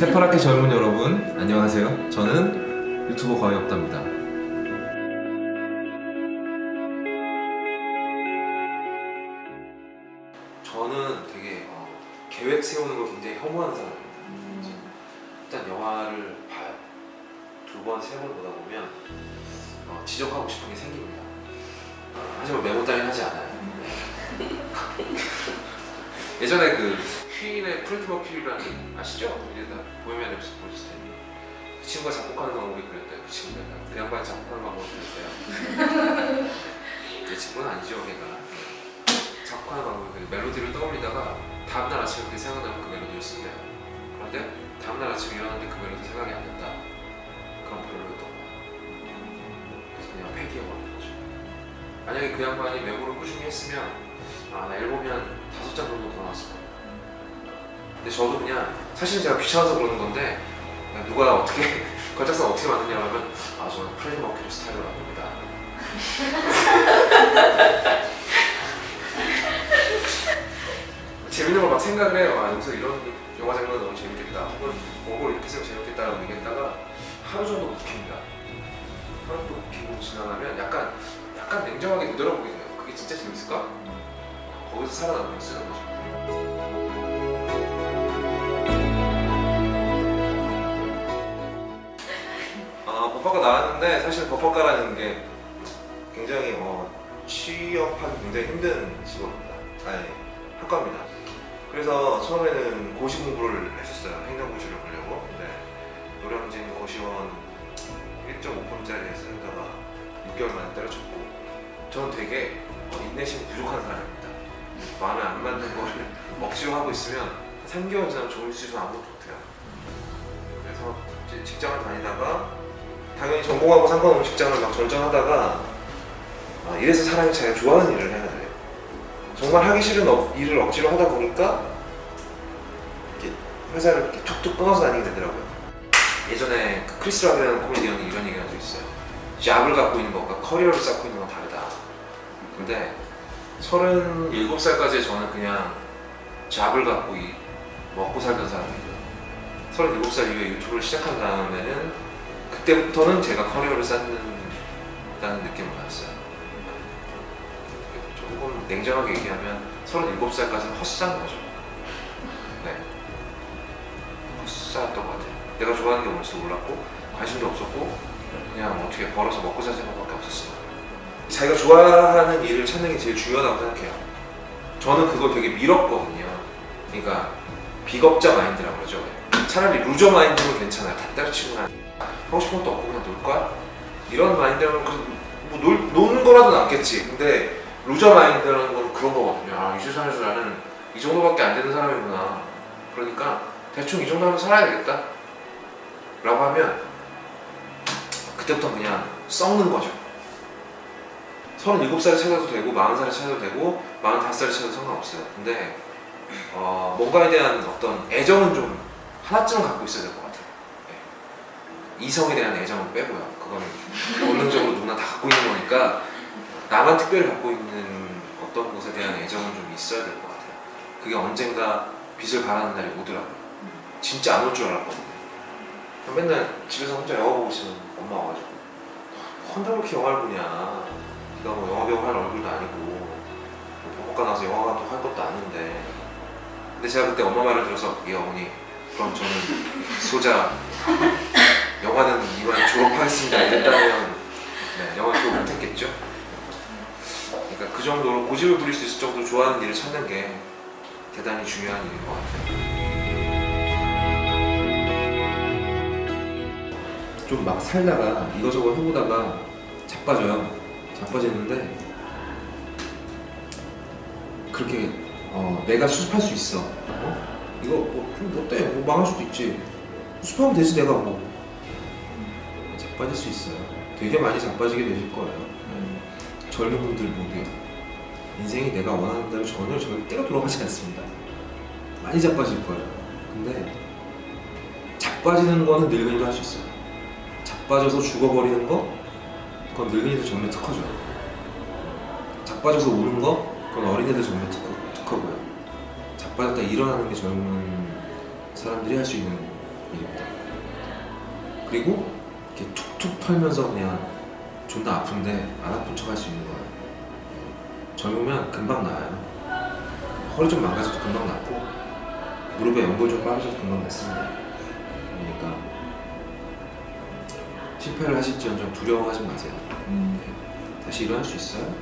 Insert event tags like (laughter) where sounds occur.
새파랗게 젊은 여러분 안녕하세요. 저는 유튜버 거의 없답니다. 저는 되게 어, 계획 세우는 걸 굉장히 혐오하는 사람입니다. 일단 영화를 봐요. 두 번, 세 번 보다 보면 어, 지적하고 싶은 게 생깁니다. 하지만 메모 따윈 하지 않아요. 예전에 그 퀸의 프레드 머큐리라는 아시죠? 이게 다 보헤미안 랩스 텐데 그 친구가 작곡하는 방법이 그랬대요. 그 친구가 그 양반이 작곡하는 방법이 그랬대요. (laughs) 내 친구는 아니죠, 걔가. 작곡하는 방법이 그 멜로디를 떠올리다가 다음날 아침에 그게 생각나면 그 멜로디를 쓴대요. 그런데 다음날 아침에 일어났는데 그 멜로디 생각이 안 난다. 그럼 별로였던 거야. 그래서 그냥 폐기해버린 거죠. 만약에 그 양반이 메모를 꾸준히 했으면 아, 나 앨범이 한 다섯 장 정도 더 나왔을 거야. 근데 저도 그냥 사실 제가 귀찮아서 그러는 건데 누가 어떻게 (laughs) 걸작상 어떻게 만드냐고 하면 아 저는 프레디 머큐리 스타일로 만듭니다. (laughs) 재밌는 걸 막 생각을 해요. 아 여기서 이런 영화 장면 너무 재밌겠다. 혹은 뭐걸 이렇게 해서 재밌겠다라고 얘기했다가 하루 정도 묵힙니다. 하루 정도 묵히고 지나가면 약간 약간 냉정하게 되돌아보게 돼요. 그게 진짜 재밌을까? 거기서 살아남으면 쓰는 거죠. 아, 법학과 나왔는데 사실 법학과라는 게 굉장히 어, 취업하기 굉장히 힘든 직업입니다. 아니, 학과입니다. 그래서 처음에는 고시 공부를 했었어요. 행정고시를 보려고. 근데 노량진 고시원 1.5분짜리 쓰다가 6개월 만에 때려쳤고 저는 되게 어, 인내심이 부족한 사람입니다. 마음에 안 맞는 거를 억지로 하고 있으면 3개월 지나면 수 있으면 아무것도 못해요. 그래서 직장을 다니다가 당연히 전공하고 상관없는 직장을 막 전전하다가 아, 이래서 사람이 자기가 좋아하는 일을 해야 돼. 정말 하기 싫은 억- 일을 억지로 하다 보니까 이렇게 회사를 이렇게 툭툭 끊어서 다니게 되더라고요. 예전에 그 크리스 라벨라는 코미디언이 이런 얘기를 한적 있어요. 잡을 갖고 있는 것과 커리어를 쌓고 있는 건 다르다. 근데 37살까지 저는 그냥 잡을 갖고 이- 먹고 살던 사람이고요. 37살 이후에 유튜브를 시작한 다음에는 그때부터는 제가 커리어를 쌓는다는 느낌을 받았어요. 조금 냉정하게 얘기하면 37살까지는 헛산 거죠. 네. 헛살았던 것 같아요. 내가 좋아하는 게 뭔지도 몰랐고 관심도 없었고 그냥 어떻게 벌어서 먹고 살 생각밖에 없었어요. 자기가 좋아하는 일을 찾는 게 제일 중요하다고 생각해요. 저는 그걸 되게 밀었거든요. 그러니까 비겁자 마인드라고 그러죠. 차라리 루저 마인드면 괜찮아요. 다 때려치고 난 하고 싶은 것도 없고 그냥 놀 거야? 이런 마인드라면 그뭐 놀, 노는 거라도 낫겠지. 근데 루저 마인드라는 건 그런 거거든요. 아, 이 세상에서 나는 이 정도밖에 안 되는 사람이구나. 그러니까 대충 이 정도 하면 살아야 되겠다. 라고 하면 그때부터 그냥 썩는 거죠. 37살에 찾아도 되고 40살에 찾아도 되고 45살에 찾아도 상관없어요. 근데 어, 뭔가에 대한 어떤 애정은 좀 하나쯤은 갖고 있어야 될 것 같아요. 네. 이성에 대한 애정은 빼고요. 그거는 본능적으로 누구나 다 갖고 있는 거니까 나만 특별히 갖고 있는 어떤 것에 대한 애정은 좀 있어야 될 것 같아요. 그게 언젠가 빛을 발하는 날이 오더라고요. 진짜 안 올 줄 알았거든요. 맨날 집에서 혼자 영화 보고 있으면 엄마 와가지고 혼자 그렇게 영화를 보냐. 네가 뭐 영화 배우 할 얼굴도 아니고 뭐 법학과 나와서 영화 감독 할 것도 아닌데 근데 제가 그때 엄마 말을 들어서 예 어머니 그럼 저는 소자 영화는 이만 졸업하겠습니다. 이랬다면 네, 영화 졸업 못했겠죠? 그러니까 그 정도로 고집을 부릴 수 있을 정도로 좋아하는 일을 찾는 게 대단히 중요한 일인 것 같아요. 좀 막 살다가 이거저거 해보다가 자빠져요. 자빠지는데 그렇게 어, 내가 수습할 수 있어. 어? 이거 뭐좀 어때? 뭐 망할 수도 있지. 수습하면 되지 내가 뭐 자빠질 수 있어요. 되게 많이 자빠지게 되실 거예요. 음, 젊은 분들 모두요 인생이 내가 원하는 대로 전혀 절대로 돌아가지 않습니다. 많이 자빠질 거예요. 근데 자빠지는 거는 늙은이도 할 수 있어요. 자빠져서 죽어버리는 거 그건 늙은이들 정면 특허죠. 자빠져서 우는 거 그건 어린애들 정면 특허, 특허고요. 자빠졌다 일어나는 게 젊은 사람들이 할 수 있는 일입니다. 그리고 이렇게 툭툭 털면서 그냥 존나 아픈데 안 아픈 척 할 수 있는 거예요. 젊으면 금방 나아요. 허리 좀 망가져도 금방 낫고 무릎에 연골 좀 빠져도 금방 낫습니다. 그러니까 실패를 하실지언정 두려워하지 마세요. 음. 다시 일어날 수 있어요.